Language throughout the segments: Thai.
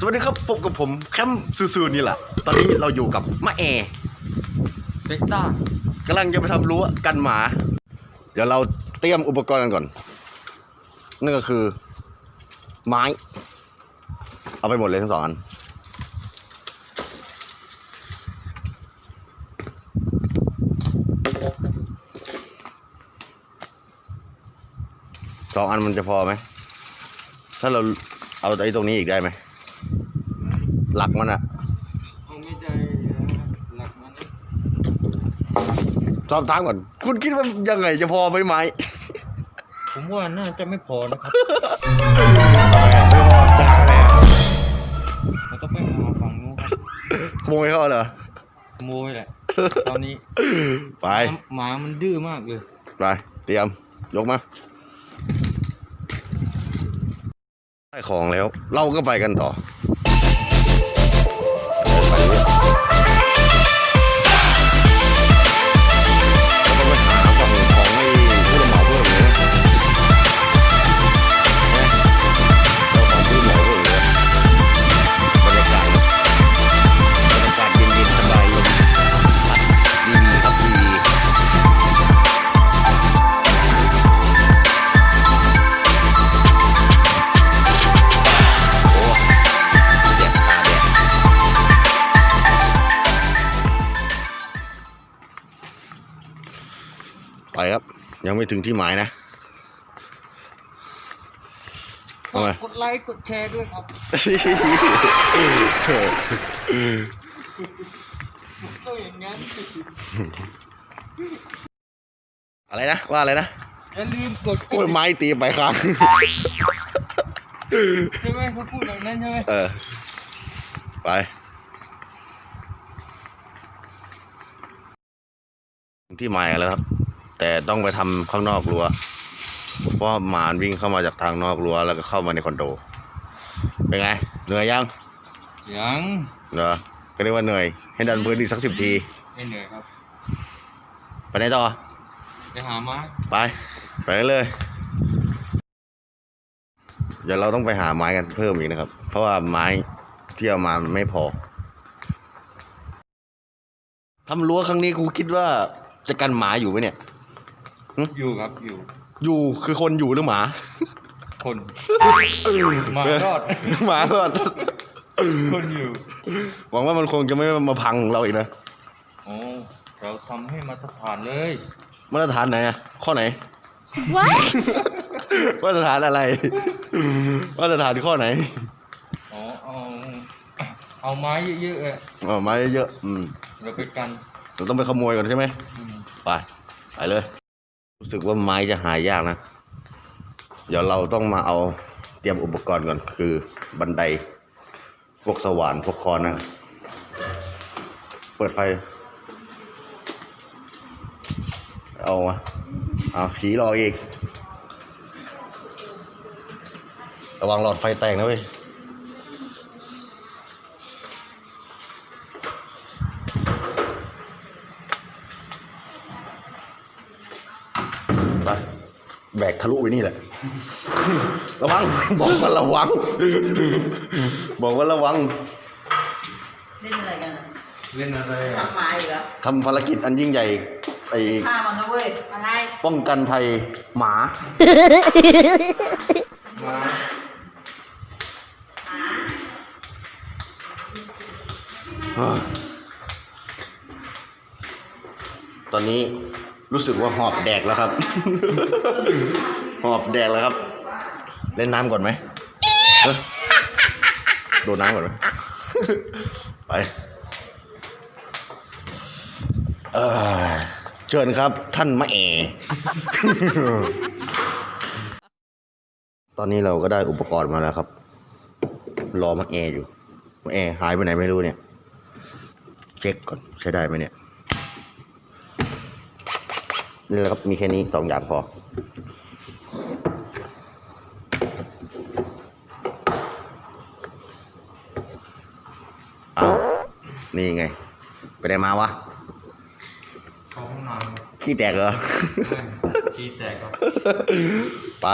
สวัสดีครับพบกับผมแคมป์ซื่อๆนี่แหละ ตอนนี้เราอยู่กับมะแอเบต้ากำลังจะไปทำรั้วกันหมา เดี๋ยวเราเตรียมอุปกรณ์กันก่อน นั่นก็คือ ไม้ เอาไปหมดเลยทั้งสองอัน สองอันมันจะพอไหม ถ้าเราเอาไอ้ตรงนี้อีกได้ไหม หลักมันอะเอาไม่ใจหลักมันนี่สอบถามก่อนคุณคิดว่ายังไงจะพอไหมไหมผมว่าน่าจะไม่พอนะครับไม่พอจะหาอะไรอะเราต้องไปหาฝั่งนู้นครับขโมยเขาเหรอขโมยแหละ ตอนนี้ ไปหมามันดื้อมากเลย ไป เตรียม ยกมาได้ของแล้ว เราก็ไปกันต่อ ยังไม่ถึงที่หมายนะทำไมกดไลค์กดแชร์ด้วยครับก็อย่างงั้นอะไรนะ ว่าอะไรนะอย่าลืมกดโอ้ยไม้ตีไปค้างใช่ไหมเขาพูดอย่างนั้นใช่ไหมเออ ไปที่หมายกันแล้วครับ แต่ต้องไปทำข้างนอกรั้วเพราะหมามันวิ่งเข้ามาจากทางนอกรั้วแล้วก็เข้ามาในคอนโด เป็นไง เหนื่อยยังยังเหรอก็เรียกว่าเหนื่อย ให้ดันพื้นอีกสักสิบทีไม่เหนื่อยครับ ไปไหนต่อ ไปหาไม้ไป ไปเลย เดี๋ยวเราต้องไปหาไม้กันเพิ่มอีกนะครับ เพราะว่าไม้ที่เอามามันไม่พอทำรั้วครั้งนี้กูคิดว่าจะกันหมาอยู่ไหมเนี่ย อยู่ครับอยู่ อยู่คือคนอยู่หรือหมา คนหมารอดหมารอดคนอยู่ หวังว่ามันคงจะไม่มาพังเราอีกนะโอ้เราทำให้มาตรฐานเลย มาตรฐานไหนอะข้อไหน What? มาตรฐานอะไร มาตรฐานข้อไหนอ๋อเอาเอาไม้เยอะๆอะอ๋อไม้เยอะๆอืมเราไปกันเราต้องไปขโมยก่อนใช่ไหมอืมไป ไปเลย รู้สึกว่าไม้จะหายากนะ เดี๋ยวเราต้องมาเอาเตรียมอุปกรณ์ก่อน คือบันได พวกสว่านพวกคอนนะ เปิดไฟ เอาวะเอาผีรออีก ระวังหลอดไฟแตกนะเว้ย แบกทะลุไปนี่แหละ ระวัง บอกว่าระวัง บอกว่าระวัง เล่นอะไรกันอะเล่นอะไรอะทำหมาอีกแล้วทำภารกิจอันยิ่งใหญ่ไอ้ฆ่ามันนะเว้ยอะไรป้องกันภัยหมา มาตอนนี้ รู้สึกว่าหอบแดกแล้วครับ หอบแดกแล้วครับ เล่นน้ำก่อนไหมเอ้ยโดดน้ำก่อนไหมไปเออเชิญครับท่านมะเอ ตอนนี้เราก็ได้อุปกรณ์มาแล้วครับ รอมะเออยู่มะเอหายไปไหนไม่รู้เนี่ย เช็คก่อนใช้ได้ไหมเนี่ย นี่แหละครับมีแค่นี้สองอย่างพอเอานี่ไง ไปไหนมาวะเข้าห้องน้ำขี้แตกเหรอขี้แตกครับ ไป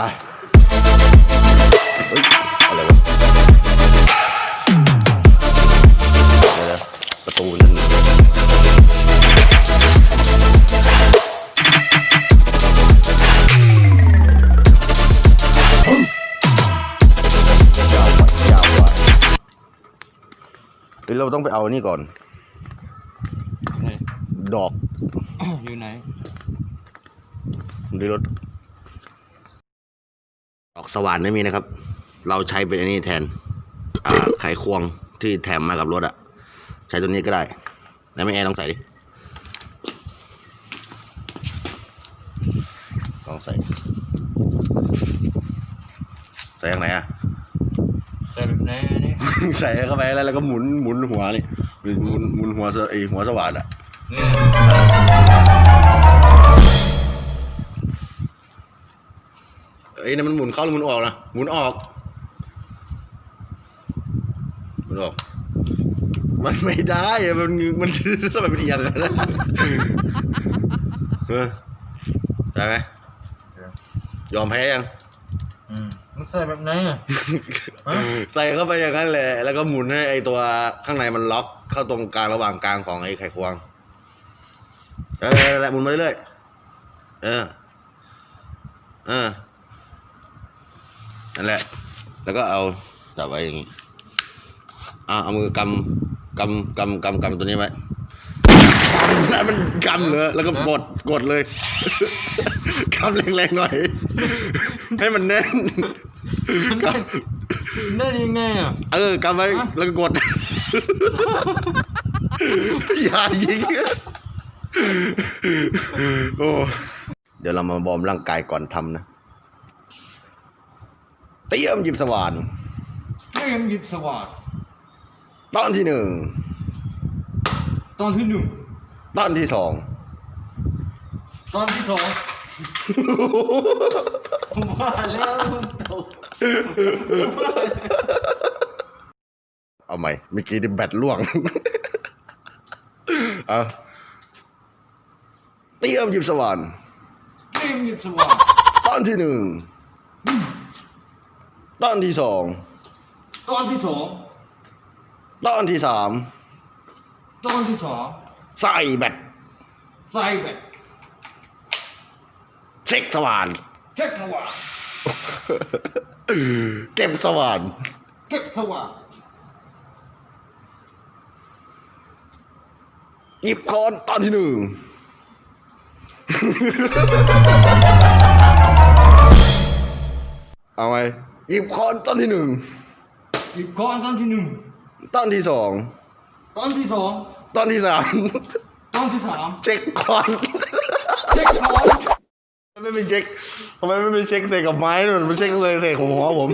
เราต้องไปเอานี่ก่อน ไหนดอกอยู่ไหนดีรถดอกสว่านไม่มีนะครับ เราใช้เป็นอันนี้แทน อ่า ไขควงที่แถมมากับรถอะใช้ตัวนี้ก็ได้แล้วไม่แอร์ต้องใส่ดิลองใส่ ใส่ยังไงอะ แต่แบบไหนอันนี้ใส่เข้าไปแล้วแล้วก็หมุนหมุนหัวนี่หมุนหมุนหัวสไอหัวสว่านอะนี่เอ้ยนั่นมันหมุนเข้าหรือหมุนออกนะหมุนออกหมุนออกมันไม่ได้อะมันมันทำไมมันเอียงอะนะเออได้ไหมยอมแพ้ยัง อืมมัน ใส่แบบไหนอะฮะใส่เข้าไปอย่างนั้นแหละแล้วก็หมุนให้ไอตัวข้างในมันล็อกเข้าตรงกลางระหว่างกลางของไอ้ไขควงเออแหละหมุนมาเรื่อยๆเออเออนั่นแหละ แล้วก็เอาจับไว้อย่างงี้อะเอามือกำกำกำกำกำตัวนี้ไว้แล้วมันกำเลยแล้วก็กดกดเลยกำแรงๆหน่อย ให้มันแน่นกำ ได้ยังไงอะ เออกำไว้ฮะแล้วก็กดอย่ายิงโอ้เดี๋ยวเรามาบอร์มร่างกายก่อนทำนะ เตรียมหยิบสว่านไม่ยังหยิบสว่านตอนที่หนึ่ง ตอนที่หนึ่ง ตอนที่สอง ตอนที่สองผม ว่าแล้วมันตกเอาใหม่เมื่อกี้ที่แบตล่วง เอาเตรียมหยิบสว่านไม่ยังหยิบสว่านตอนที่หนึ่งตอนที่สองตอนที่สองตอนที่สามตอนที่สองใส่แบตใส่แบบ เช็คสว่านเช็คสว่านเก็บสว่านเก็บสว่านหยิบค้อนตอนที่หนึ่งเอาไงหยิบค้อนตอนที่หนึ่งหยิบก้อนตอนที่หนึ่งตอนที่สองตอนที่สองตอนที่สามตอนที่สามเช็คค้อนเช็คก้อน ไม่ไปเช็คทำไมไม่ไปเช็คใส่กับไม้นู่นไปเช็คเลยใส่ของหัวผม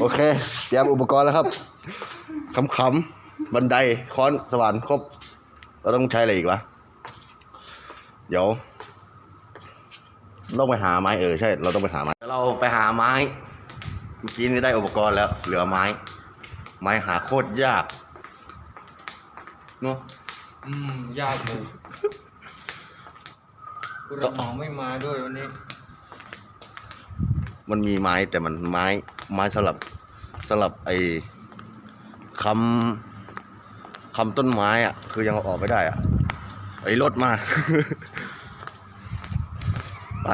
โอเคเตรียมอุปกรณ์แล้วครับขำๆบันไดค้อนสว่านครบ เราต้องใช้อะไรอีกวะ เดี๋ยวต้องไปหาไม้เออใช่ เราต้องไปหาไม้ เราไปหาไม้ เมื่อกี้นี่ได้อุปกรณ์แล้ว เหลือไม้ ไม้หาโคตรยากเนาะ อืม ยากเลย คุณรับเหมาไม่มาด้วยวันนี้ มันมีไม้แต่มันไม้ไม้สลับสลับไอ้คำคำต้นไม้อะคือยังเอาออกไม่ได้อะไอ้รถมา ไป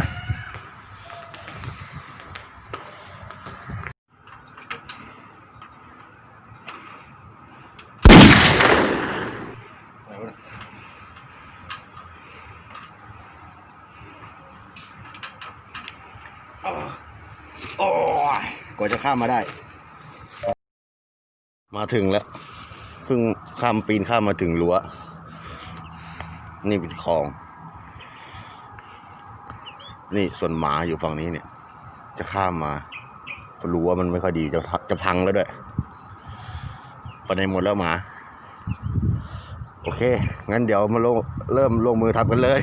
ไหนวะเนี่ย โอ้ยก ว่าจะข้ามมาได้ มาถึงแล้วเพิ่งข้ามปีนข้ามมาถึงรั้วนี่เป็นคลอง นี่ส่วนหมาอยู่ฝั่งนี้เนี่ย จะข้ามมารั้วมันไม่ค่อยดีจะพัจะพังแล้วด้วยไปไหนหมดแล้วหมา โอเค งั้นเดี๋ยวมาลงเริ่มลงมือทำกันเลย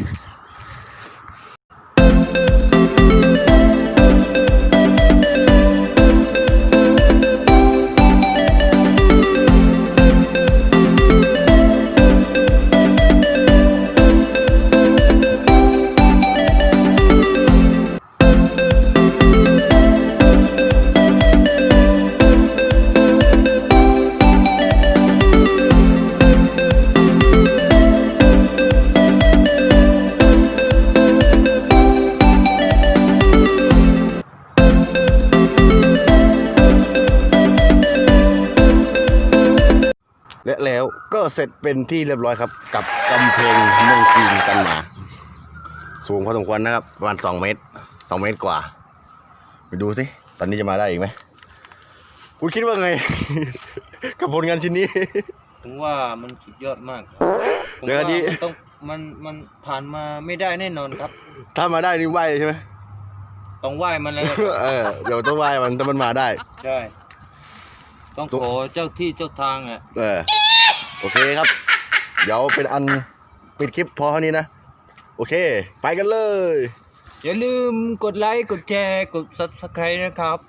แล้วก็เสร็จเป็นที่เรียบร้อยครับ กับกำแพงเมืองจีนกันมาสูงพอสมควรนะครับประมาณสองเมตรสองเมตรกว่า ไปดูสิตอนนี้จะมาได้อีกไหมคุณคิดว่าไง กับผลงานชิ้นนี้ ผมว่ามันสุดยอดมากผมเดี๋ยวว่านี้ มันต้องมันมันผ่านมาไม่ได้แน่นอนครับ ถ้ามาได้นี่ไหวใช่ไหมต้องไหว้มันเลยเออเดี๋ยวต้องไหวมันถ้ามันมาได้ ใช่ ต้องขอเจ้าที่เจ้าทางอะเออโอเคครับ เดี๋ยวเป็นอันปิดคลิปพอเท่านี้นะ โอเค ไปกันเลย อย่าลืมกดไลค์ กดแชร์ กด subscribe นะครับ